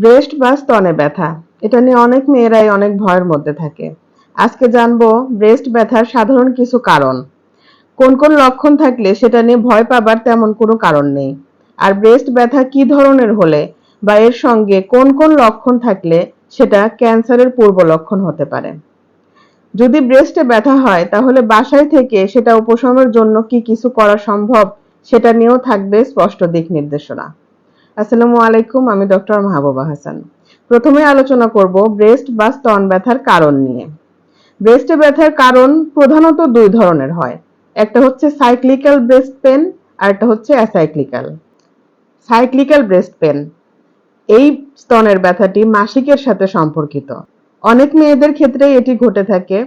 Breast বা স্তনে ব্যথা। এটা নিয়ে অনেক মেয়েরাই অনেক ভয়ের মধ্যে থাকে। আজকে জানব ব্রেস্ট ব্যথার সাধারণ কিছু কারণ। কোন কোন লক্ষণ থাকলে সেটা নিয়ে ভয় পাবার তেমন কোনো কারণ নেই। আর ব্রেস্ট ব্যথা কি ধরনের হলে বা এর সঙ্গে কোন কোন লক্ষণ থাকলে সেটা ক্যান্সারের পূর্ব লক্ষণ হতে পারে। যদি ব্রেস্টে ব্যথা হয়, তাহলে বাসায় থেকে সেটা উপশমের জন্য কি কিছু করা সম্ভব সেটা নিয়েও থাকবে স্পষ্ট দিক নির্দেশনা। আসসালামু আলাইকুম, আমি ডক্টর মাহবুবা হাসান। প্রথমে আলোচনা করব ব্রেস্ট বা স্তন ব্যথার কারণ নিয়ে। ব্রেস্টে ব্যথার কারণ প্রধানত দুই ধরনের হয়। একটা হচ্ছে সাইক্লিক্যাল ব্রেস্ট পেন আর একটা হচ্ছে অ্যাসাইক্লিক্যাল সাইক্লিক্যাল ব্রেস্ট পেন এই স্তনের ব্যথাটি মাসিকের সাথে সম্পর্কিত। অনেক মেয়েদের ক্ষেত্রে এটি ঘটে থাকে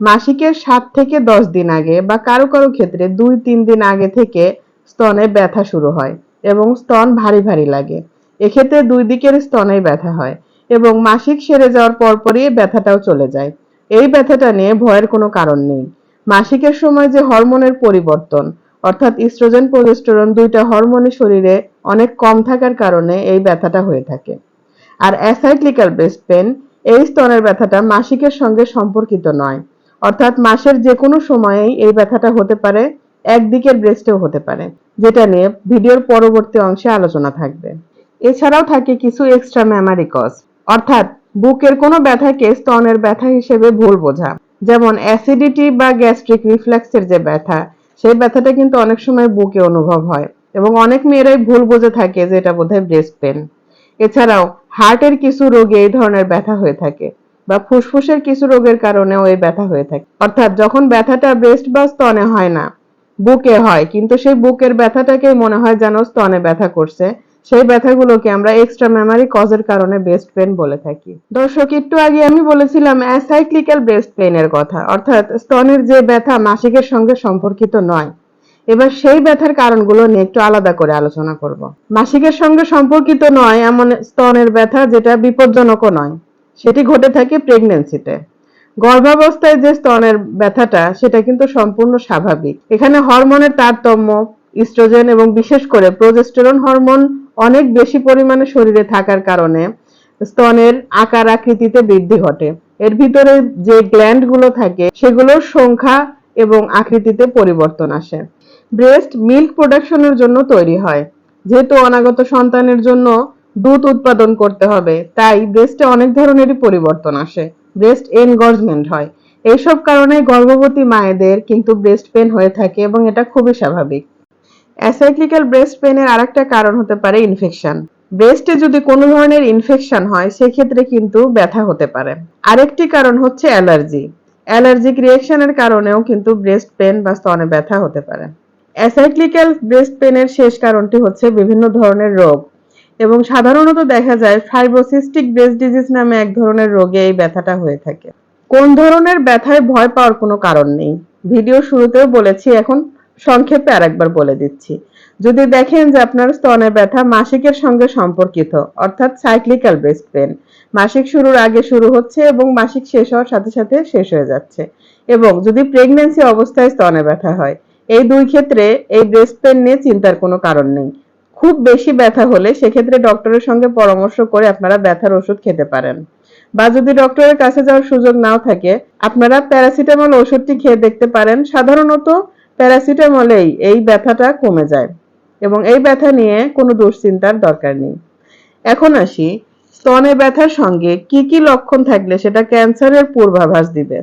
মাসিকের সাত থেকে দশ দিন আগে বা কারও কারও ক্ষেত্রে দুই, তিন দিন আগে থেকে স্তনে ব্যথা শুরু হয়। এবং স্তন ভারী ভারী লাগে। এক্ষেত্রে দুই দিকের স্তনেই ব্যথা হয় এবং মাসিক সেরে যাওয়ার পরপরই ব্যথাটাও চলে যায়। এই ব্যথাটা নিয়ে ভয়ের কোনো কারণ নেই। মাসিকের সময় যে হরমোনের পরিবর্তন, অর্থাৎ ইস্ট্রোজেন, প্রোজেস্টেরন দুইটা হরমোনই শরীরে অনেক কম থাকার কারণে এই ব্যথাটা হয়ে থাকে। আর অ্যাসাইক্লিক্যাল ব্রেস্ট পেন, এই স্তনের ব্যথাটা মাসিকের সঙ্গে সম্পর্কিত নয়। অর্থাৎ মাসের যে কোনো সময়েই এই ব্যথাটা হতে পারে, একদিকের ব্রেস্টেও হতে পারে। যেটা নিয়ে ভিডিওর পরবর্তী অংশে আলোচনা থাকবে। এছাড়াও থাকে কিছু এক্সট্রা মেমারি কজ অর্থাৎ বুকের কোনো ব্যথাকে স্তনের ব্যথা হিসেবে ভুল বোঝা। যেমন অ্যাসিডিটি বা গ্যাস্ট্রিক রিফ্লেক্সের যে ব্যথা, সেই ব্যথাটা কিন্তু অনেক সময় বুকে অনুভব হয় এবং অনেক মেয়েরাই ভুল বোঝে থাকে যে এটা বোধহয় ব্রেস্ট পেন এছাড়াও হার্টের কিছু রোগে এই ধরনের ব্যথা হয়ে থাকে বা ফুসফুসের কিছু রোগের কারণেও এই ব্যথা হয়ে থাকে। অর্থাৎ যখন ব্যথাটা ব্রেস্ট বা স্তনে হয় না বুকে হয়, কিন্তু সেই বুকের ব্যথাটাকে মনে হয় যেন স্তনে ব্যথা করছে। সেই ব্যথাগুলোকে আমরা এক্সট্রা মেমারি কজের কারণে ব্রেস্ট পেন বলে থাকি। দর্শক, একটু আগে আমি বলেছিলাম অ্যাসাইক্লিক্যাল ব্রেস্ট পেনের কথা, অর্থাৎ স্তনের যে ব্যথা মাসিকের সঙ্গে সম্পর্কিত নয়। এবার সেই ব্যথার কারণগুলো নিয়ে একটু আলাদা করে আলোচনা করব। মাসিকের সঙ্গে সম্পর্কিত নয়, এমন স্তনের ব্যথা যেটা বিপজ্জনকও নয়। সেটি ঘটে থাকে প্রেগনেন্সিতে গর্ভাবস্থায় যে স্তনের ব্যথাটা, সেটা কিন্তু সম্পূর্ণ স্বাভাবিক। এখানে হরমোনের তারতম্য ইস্ট্রোজেন এবং বিশেষ করে প্রোজেস্টেরন হরমোন অনেক বেশি পরিমাণে শরীরে থাকার কারণে স্তনের আকার আকৃতিতে বৃদ্ধি ঘটে। এর ভিতরে যে গ্ল্যান্ডগুলো থাকে, সেগুলোর সংখ্যা এবং আকৃতিতে পরিবর্তন আসে। ব্রেস্ট মিল্ক প্রোডাকশনের জন্য তৈরি হয়। যেহেতু অনাগত সন্তানের জন্য দুধ উৎপাদন করতে হবে, তাই ব্রেস্টে অনেক ধরনেরই পরিবর্তন আসে। ব্রেস্ট এনগর্জমেন্ট হয়। এইসব কারণে গর্ভবতী মায়েদের কিন্তু ব্রেস্ট পেন হয়ে থাকে এবং এটা খুবই স্বাভাবিক। অ্যাসাইক্লিক্যাল ব্রেস্ট পেনের আরেকটা কারণ হতে পারে ইনফেকশন। ব্রেস্টে যদি কোনো ধরনের ইনফেকশন হয়, সেক্ষেত্রে কিন্তু ব্যথা হতে পারে। আরেকটি কারণ হচ্ছে অ্যালার্জি। অ্যালার্জিক রিয়েকশনের কারণেও কিন্তু ব্রেস্ট পেন বা স্তনে ব্যথা হতে পারে। অ্যাসাইক্লিক্যাল ব্রেস্ট পেনের শেষ কারণটি হচ্ছে বিভিন্ন ধরনের রোগ। এবং সাধারণত দেখা যায় ফাইব্রোসিস্টিক ব্রেস্ট ডিজিজ নামে এক ধরনের রোগে এই ব্যথাটা হয়ে থাকে। কোন ধরনের ব্যথায় ভয় পাওয়ার কোনো কারণ নেই। ভিডিও শুরুতেও বলেছি, এখন সংক্ষেপে আরেকবার বলে দিচ্ছি। যদি দেখেন যে আপনার স্তনে ব্যথা মাসিকের সঙ্গে সম্পর্কিত, অর্থাৎ সাইক্লিক্যাল ব্রেস্ট পেন মাসিক শুরুর আগে শুরু হচ্ছে এবং মাসিক শেষ হওয়ার সাথে সাথে শেষ হয়ে যাচ্ছে এবং যদি প্রেগনেন্সি অবস্থায় স্তনে ব্যথা হয়, এই দুই ক্ষেত্রে এই ব্রেস্ট পেন নিয়ে চিন্তার কোনো কারণ নেই। খুব বেশি ব্যথা হলে সেক্ষেত্রে ডক্টরের সঙ্গে পরামর্শ করে আপনারা ব্যথার ওষুধ খেতে পারেন। বা যদি ডক্টরের কাছে যাওয়ার সুযোগ নাও থাকে, আপনারা প্যারাসিটামল ওষুধটি খেয়ে দেখতে পারেন। সাধারণত প্যারাসিটামলেই এই ব্যথাটা কমে যায় এবং এই ব্যথা নিয়ে কোনো দুশ্চিন্তার দরকার নেই। এখন আসি স্তনে ব্যথার সঙ্গে কি কি লক্ষণ থাকলে সেটা ক্যান্সারের পূর্বাভাস দিবে।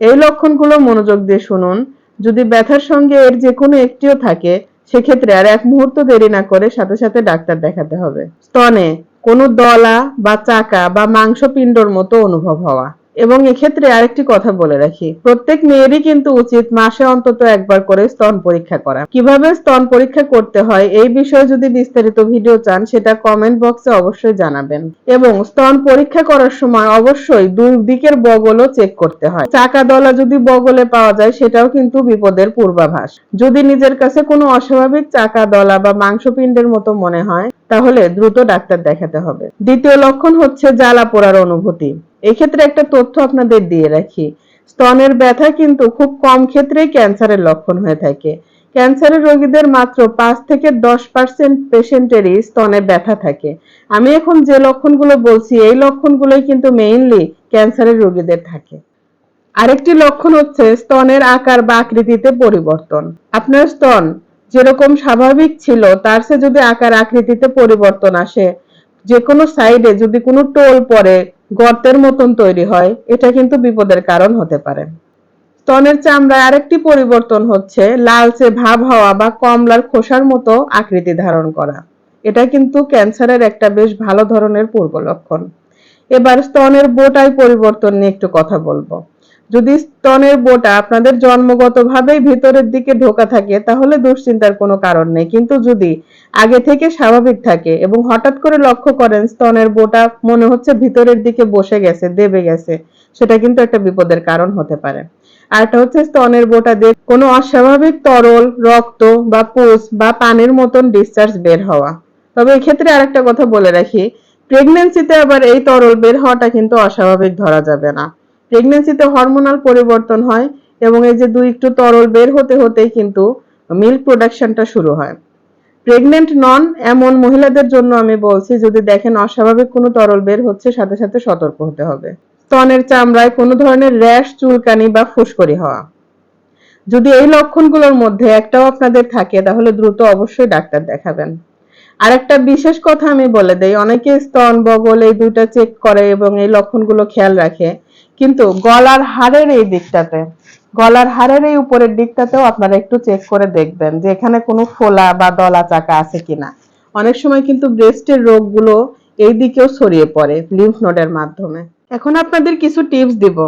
এই লক্ষণগুলো মনোযোগ দিয়ে শুনুন। যদি ব্যথার সঙ্গে এর যে কোনো একটিও থাকে সেক্ষেত্রে আর এক মুহূর্ত দেরি না করে সাথে সাথে ডাক্তার দেখাতে হবে। স্তনে কোনো দলা বা চাকা বা মাংসপিণ্ডর মতো অনুভব হওয়া। এবং এক্ষেত্রে আরেকটি কথা বলে রাখি। প্রত্যেক মেয়েরই কিন্তু উচিত মাসে অন্তত একবার করে স্তন পরীক্ষা করা। কীভাবে স্তন পরীক্ষা করতে হয় এই বিষয়ে যদি বিস্তারিত ভিডিও চান, সেটা কমেন্ট বক্সে অবশ্যই জানাবেন। এবং স্তন পরীক্ষা করার সময় অবশ্যই দুই দিকের বগলও চেক করতে হয়। চাকা দলা যদি বগলে পাওয়া যায়, সেটাও কিন্তু বিপদের পূর্বাভাস। যদি নিজের কাছে কোনো অস্বাভাবিক চাকা দলা বা মাংসপিণ্ডের মতো মনে হয়, তাহলে দ্রুত ডাক্তার দেখাতে হবে। দ্বিতীয় লক্ষণ হচ্ছে জ্বালা পোড়ার অনুভূতি। এক্ষেত্রে একটা তথ্য আপনাদের দিয়ে রাখি। স্তনের ব্যথা কিন্তু খুব কম ক্ষেত্রেই ক্যান্সারের লক্ষণ হয়ে থাকে। ক্যান্সারের রোগীদের মাত্র পাঁচ থেকে দশ পার্সেন্ট পেশেন্টেরই স্তনে ব্যথা থাকে। আমি এখন যে লক্ষণগুলো বলছি, এই লক্ষণগুলোই কিন্তু মেইনলি ক্যান্সারের রোগীদের থাকে। আরেকটি লক্ষণ হচ্ছে স্তনের আকার বা আকৃতিতে পরিবর্তন। আপনার স্তন যেরকম স্বাভাবিক ছিল, তার সে যদি আকার আকৃতিতে পরিবর্তন আসে যে কোনো সাইডে যদি কোনো টোল পড়ে গর্তের মতন তৈরি হয়। এটা কিন্তু বিপদের কারণ হতে পারে। স্তনের চামড়ায় আরেকটি পরিবর্তন হচ্ছে লালচে ভাব হওয়া বা কমলার খোসার মতো আকৃতি ধারণ করা। এটা কিন্তু ক্যান্সারের একটা বেশ ভালো ধরনের পূর্ব লক্ষণ এবার স্তনের বোটায় পরিবর্তন নিয়ে একটু কথা বলব। যদি স্তনের বোটা আপনাদের জন্মগতভাবেই ভিতরের দিকে ঢোকা থাকে, তাহলে দুশ্চিন্তার কোনো কারণ নেই। কিন্তু যদি আগে থেকে স্বাভাবিক থাকে এবং হঠাৎ করে লক্ষ্য করেন স্তনের বোটা মনে হচ্ছে ভিতরের দিকে বসে গেছে, দেবে গেছে, সেটা কিন্তু একটা বিপদের কারণ হতে পারে। আর একটা হচ্ছে স্তনের বোটা দিয়ে কোনো অস্বাভাবিক তরল, রক্ত বা পুষ বা পানির মতন ডিসচার্জ বের হওয়া। তবে এক্ষেত্রে আরেকটা কথা বলে রাখি প্রেগনেন্সিতে আবার এই তরল বের হওয়াটা কিন্তু অস্বাভাবিক ধরা যাবে না। প্রেগনেন্সিতে হরমোনাল পরিবর্তন হয় এবং এই যে দুই একটু তরল বের হতে হতেই কিন্তু মিল্ক প্রোডাকশনটা শুরু হয়। প্রেগনেন্ট নন এমন মহিলাদের জন্য আমি বলছি, যদি দেখেন অস্বাভাবিক কোনো তরল বের হচ্ছে, সাথে সাথে সতর্ক হতে হবে। স্তনের চামড়ায় কোনো ধরনের র্যাশ চুলকানি বা ফুসকরি হওয়া। যদি এই লক্ষণগুলোর মধ্যে একটাও আপনাদের থাকে, তাহলে দ্রুত অবশ্যই ডাক্তার দেখাবেন। আর একটা বিশেষ কথা আমি বলে দেই, অনেকে স্তন, বগল এই দুইটা চেক করে এবং এই লক্ষণগুলো খেয়াল রাখে। কিন্তু গলার হাড়ের এই দিকটাতে, গলার হাড়ের এই উপরের দিকটাতেও আপনারা একটু চেক করে দেখবেন যে এখানে কোনো ফোলা বা দলা চাকা আছে কিনা। অনেক সময় কিন্তু ব্রেস্টের রোগগুলো এই দিকেও ছড়িয়ে পড়ে লিম্ফ নোডের মাধ্যমে। এখন আপনাদের কিছু টিপস দিব,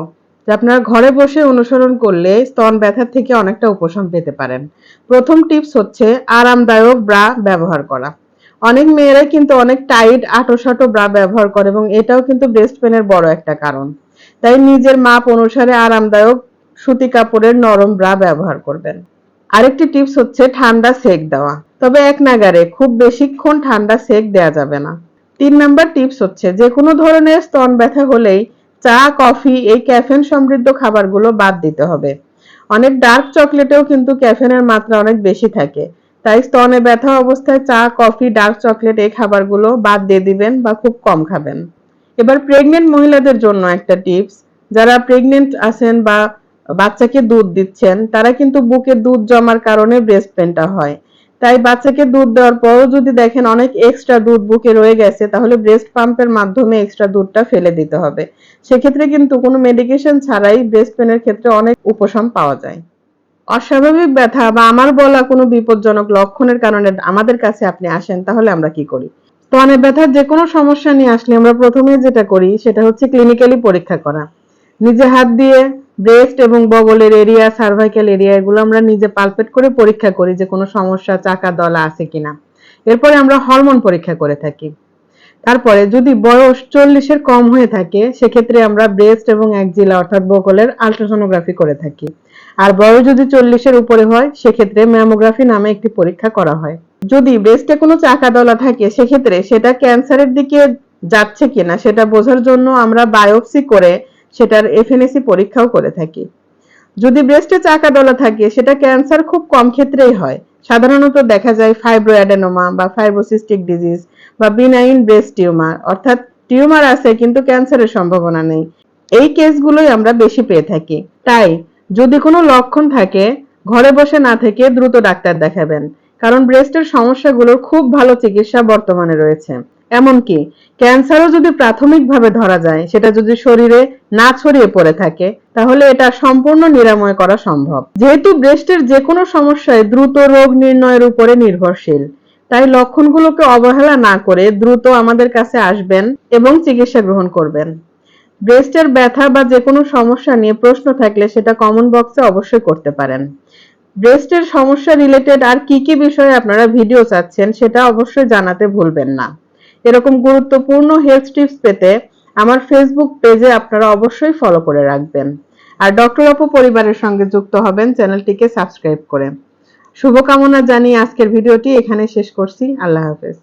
যে আপনারা ঘরে বসে অনুসরণ করলে স্তন ব্যথার থেকে অনেকটা উপশম পেতে পারেন। প্রথম টিপস হচ্ছে আরামদায়ক ব্রা ব্যবহার করা। অনেক মেয়েরাই কিন্তু অনেক টাইট আটোসাটো ব্রা ব্যবহার করে এবং এটাও কিন্তু ব্রেস্ট পেনের বড় একটা কারণ। তাই নিজের মাপ অনুসারে আরামদায়ক সুতি কাপড়ের নরম ব্রা ব্যবহার করবেন। আরেকটি টিপস হচ্ছে ঠান্ডা সেক দেওয়া। তবে এক নাগারে খুব বেশিক্ষণ ঠান্ডা সেক দেওয়া যাবে না। তিন নাম্বার টিপস হচ্ছে যে কোনো ধরনের স্তন ব্যথা হলেই চা, কফি, এই ক্যাফেন সমৃদ্ধ খাবারগুলো বাদ দিতে হবে। অনেক ডার্ক চকলেটেও কিন্তু ক্যাফেনের মাত্রা অনেক বেশি থাকে। তাই স্তনে ব্যথা অবস্থায় চা, কফি, ডার্ক চকলেট এই খাবারগুলো বাদ দিয়ে দিবেন বা খুব কম খাবেন। এবার প্রেগনেন্ট মহিলাদের জন্য একটা টিপস যারা প্রেগনেন্ট আছেন বা বাচ্চাকে দুধ দিচ্ছেন, তারা কিন্তু বুকে দুধ জমার কারণে ব্রেস্ট পেনটা হয়। তাই বাচ্চাকে দুধ দেওয়ার পরও যদি দেখেন অনেক এক্সট্রা দুধ বুকে রয়ে গেছে, তাহলে ব্রেস্ট পাম্পের মাধ্যমে এক্সট্রা দুধটা ফেলে দিতে হবে। সেক্ষেত্রে কিন্তু কোনো মেডিকেশন ছাড়াই ব্রেস্ট পেনের ক্ষেত্রে অনেক উপশম পাওয়া যায়। অস্বাভাবিক ব্যথা বা আমার বলা কোনো বিপজ্জনক লক্ষণের কারণে আমাদের কাছে আপনি আসেন, তাহলে আমরা কি করি? স্তনে ব্যথার যে কোনো সমস্যা নিয়ে আসলে আমরা প্রথমে যেটা করি, সেটা হচ্ছে ক্লিনিক্যালি পরীক্ষা করা। নিজে হাত দিয়ে ব্রেস্ট এবং বগলের এরিয়া সার্ভাইকাল এরিয়া এগুলো আমরা নিজে পালপেট করে পরীক্ষা করি যে কোনো সমস্যা, চাকা, দলা আছে কিনা। এরপরে আমরা হরমোন পরীক্ষা করে থাকি। তারপরে যদি বয়স চল্লিশের কম হয়ে থাকে, সেক্ষেত্রে আমরা ব্রেস্ট এবং একজিলা অর্থাৎ বগলের আলট্রাসোনোগ্রাফি করে থাকি। আর বয়স যদি চল্লিশের উপরে হয়, সেক্ষেত্রে ম্যামোগ্রাফি নামে একটি পরীক্ষা করা হয়। যদি ব্রেস্টে কোনো চাকা দলা থাকে, সেক্ষেত্রে সেটা ক্যান্সারের দিকে যাচ্ছে কিনা, সেটা বোঝার জন্য আমরা বায়োপসি করে সেটার এফএনএসি পরীক্ষাও করে থাকি। যদি ব্রেস্টে চাকা দলা থাকে, সেটা ক্যান্সার খুব কম ক্ষেত্রেই হয়। সাধারণত দেখা যায় ফাইব্রোঅ্যাডেনোমা বা ফাইব্রোসিস্টিক ডিজিজ বা বিনাইন ব্রেস্ট টিউমার অর্থাৎ টিউমার আছে কিন্তু ক্যান্সারের সম্ভাবনা নেই। এই কেসগুলোই আমরা বেশি পেয়ে থাকি। তাই যদি কোনো লক্ষণ থাকে, ঘরে বসে না থেকে দ্রুত ডাক্তার দেখাবেন। কারণ ব্রেস্টের সমস্যাগুলোর খুব ভালো চিকিৎসা বর্তমানে রয়েছে। এমনকি ক্যান্সারও যদি প্রাথমিকভাবে ধরা যায়, সেটা যদি শরীরে না ছড়িয়ে পড়ে থাকে, তাহলে এটা সম্পূর্ণ নিরাময় করা সম্ভব। যেহেতু ব্রেস্টের যে কোনো সমস্যায় দ্রুত রোগ নির্ণয়ের উপরে নির্ভরশীল, তাই লক্ষণগুলোকে অবহেলা না করে দ্রুত আমাদের কাছে আসবেন এবং চিকিৎসা গ্রহণ করবেন। ব্রেস্টের ব্যথা বা যে কোনো সমস্যা নিয়ে প্রশ্ন থাকলে সেটা কমন বক্সে অবশ্যই করতে পারেন। ব্রেস্টের সমস্যা রিলেটেড আর কি কি বিষয়ে আপনারা ভিডিও চাচ্ছেন, সেটা অবশ্যই জানাতে ভুলবেন না। এরকম গুরুত্বপূর্ণ হেলথ টিপস পেতে আমার ফেসবুক পেজে আপনারা অবশ্যই ফলো করে রাখবেন। আর ডক্টর আপু পরিবারের সঙ্গে যুক্ত হবেন চ্যানেলটিকে সাবস্ক্রাইব করে। শুভকামনা জানিয়ে আজকের ভিডিওটি এখানে শেষ করছি। আল্লাহ হাফেজ।